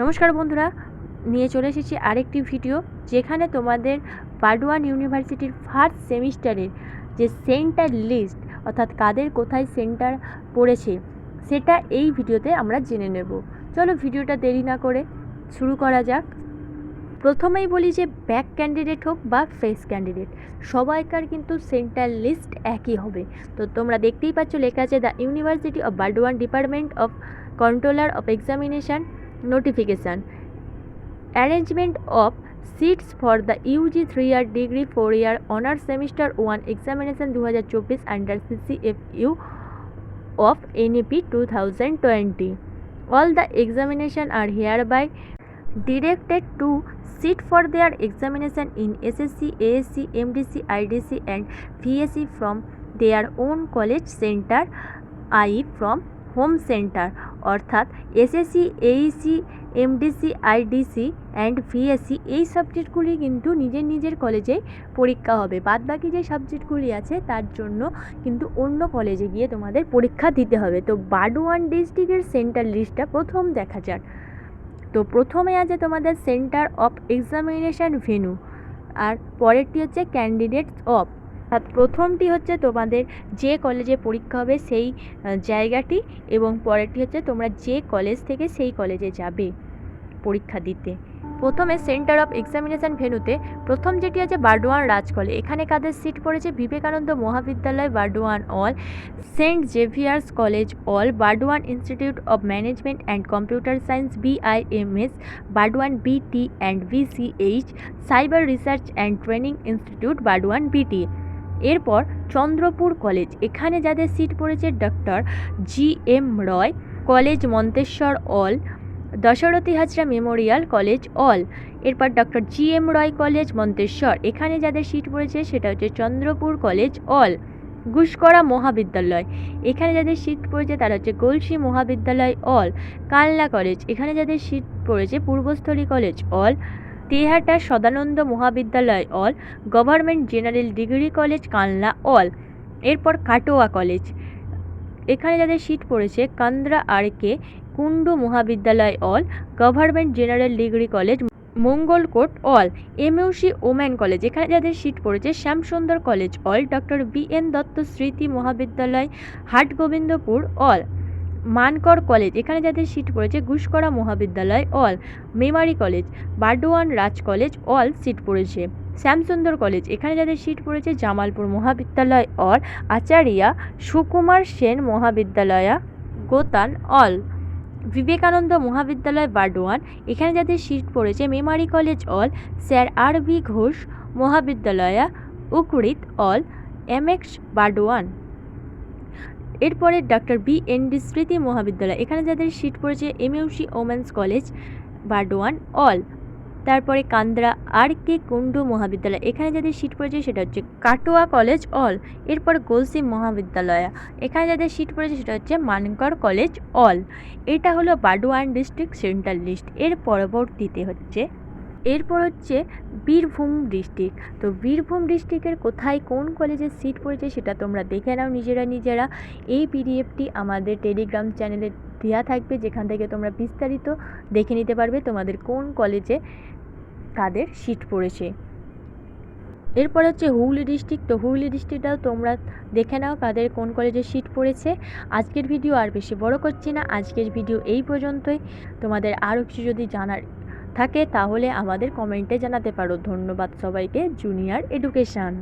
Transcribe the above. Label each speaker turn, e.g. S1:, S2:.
S1: নমস্কার বন্ধুরা, নিয়ে চলে এসেছি আরেকটি ভিডিও যেখানে তোমাদের বাডওয়ান ইউনিভার্সিটির ফার্স্ট সেমিস্টারের যে সেন্টার লিস্ট অর্থাৎ কাদের কোথায় সেন্টার পড়েছে, সেটা এই ভিডিওতে আমরা জেনে নেব। চলো ভিডিওটা দেরি না করে শুরু করা যাক। প্রথমেই বলি যে ব্যাক ক্যান্ডিডেট হোক বা ফেস ক্যান্ডিডেট সবাইকার কিন্তু সেন্টার লিস্ট একই হবে। তো তোমরা দেখতেই পাচ্ছ, লেখা আছে the university of Burdwan department of controller of examination notification arrangement of seats for the UG 3 year degree 4 year honors semester 1 examination 2024 under CCFU of NEP 2020 all the examination are hereby directed to sit for their examination in SSC, ASC, MDC, IDC and VSC from their own college center i.e. from home centre, অর্থাৎ SSC AEC MDC IDC and VSC এই সাবজেক্টগুলি কিন্তু নিজের নিজের কলেজেই পরীক্ষা হবে। বাদ বাকি যে সাবজেক্টগুলি আছে, তার জন্য কিন্তু অন্য কলেজে গিয়ে তোমাদের পরীক্ষা দিতে হবে। তো বাডওয়ান ডিস্ট্রিক্টের সেন্টার লিস্টটা প্রথম দেখা যাক। তো প্রথমে আছে তোমাদের সেন্টার অফ এক্সামিনেশান ভেনু, আর পরেরটি হচ্ছে ক্যান্ডিডেটস অফ। অর্থাৎ প্রথমটি হচ্ছে তোমাদের যে কলেজে পরীক্ষা হবে সেই জায়গাটি এবং পরেরটি হচ্ছে তোমরা যে কলেজ থেকে সেই কলেজে যাবে পরীক্ষা দিতে। প্রথমে সেন্টার অফ এক্সামিনেশন ভেন্যুতে প্রথম যেটি আছে বার্ডোয়ান রাজ কলেজ এখানে কাদের সিট পড়েছে? Vivekananda Mahavidyalaya Burdwan all Saint Xavier's college all Burdwan institute of management and computer science BIMS Burdwan BT and VCH cyber research and training institute Burdwan BT এরপর Chandrapur college, এখানে যাদের সিট পড়েছে doctor G M Roy college Manteswar all, Dasarathi Hazra memorial college all, এরপর doctor G M Roy college Manteswar, এখানে যাদের seat পড়েছে সেটা হচ্ছে চন্দ্রপুর কলেজ অল, গুসকরা মহাবিদ্যালয়, এখানে যাদের সিট পড়েছে তারা হচ্ছে গলসি মহাবিদ্যালয় অল, কালনা কলেজ, এখানে যাদের সিট পড়েছে Purbasthali college all Tehatta Sadananda Mahavidyalaya all, government general degree college Kalna all, এরপর কাটোয়া কলেজ। এখানে যাদের সিট পড়েছে, Kandra R K Kundu Mahavidyalaya all, government general degree college, Mangalkot all, MUC woman college. এখানে যাদের seat পড়েছে, Shyamsundar college all, doctor B N Dutta Smriti Mahavidyalaya, Hatgobindapur all. Mankar college, এখানে যাদের seat পড়েছে Guskara Mahavidyalaya all Memari college Burdwan Raj college all seat পড়েছে। Shyamsundar college, এখানে যাদের seat পড়েছে জামালপুর মহাবিদ্যালয় অল আচারিয়া, সুকুমার সেন মহাবিদ্যালয়া, গোতান অল বিবেকানন্দ মহাবিদ্যালয়, বার্ডোয়ান, এখানে যাদের সিট পড়েছে Memari college all sir R B Ghosh Mahavidyalaya উকড়িত all M X, Burdwan. এরপরে doctor B N D Smriti Mahavidyalaya, এখানে যাদের সিট পড়েছে MUC women's college, Burdwan, all. তারপরে কান্দ্রা আর কে কুন্ডু মহাবিদ্যালয়, এখানে যাদের সিট পড়েছে সেটা হচ্ছে কাটোয়া কলেজ, অল। এরপর গোলসি মহাবিদ্যালয়, এখানে যাদের সিট পড়েছে সেটা হচ্ছে মানকর কলেজ, অল। এটা হলো বাডওয়ান ডিস্ট্রিক্ট সেন্ট্রাল লিস্ট, এর পরবর্তীতে হচ্ছে এরপর হচ্ছে বীরভূম ডিস্ট্রিক্ট। তো বীরভূম ডিস্ট্রিক্টের কোথায় কোন কলেজে সিট পড়েছে সেটা তোমরা দেখে নাও নিজেরা নিজেরা। এই পিডিএফটি আমাদের টেলিগ্রাম চ্যানেলে দেওয়া থাকবে, যেখান থেকে তোমরা বিস্তারিত দেখে নিতে পারবে তোমাদের কোন কলেজে কাদের সিট পড়েছে। এরপর হচ্ছে হুগলি ডিস্ট্রিক্ট। তো হুগলি ডিস্ট্রিক্টটাও তোমরা দেখে নাও কাদের কোন কলেজে সিট পড়েছে। আজকের ভিডিও আর বেশি বড় করছি না। আজকের ভিডিও এই পর্যন্তই। তোমাদের আরও কিছু যদি জানার থাকে তাহলে আমাদের কমেন্টে জানাতে পারো। ধন্যবাদ সবাইকে। Junior education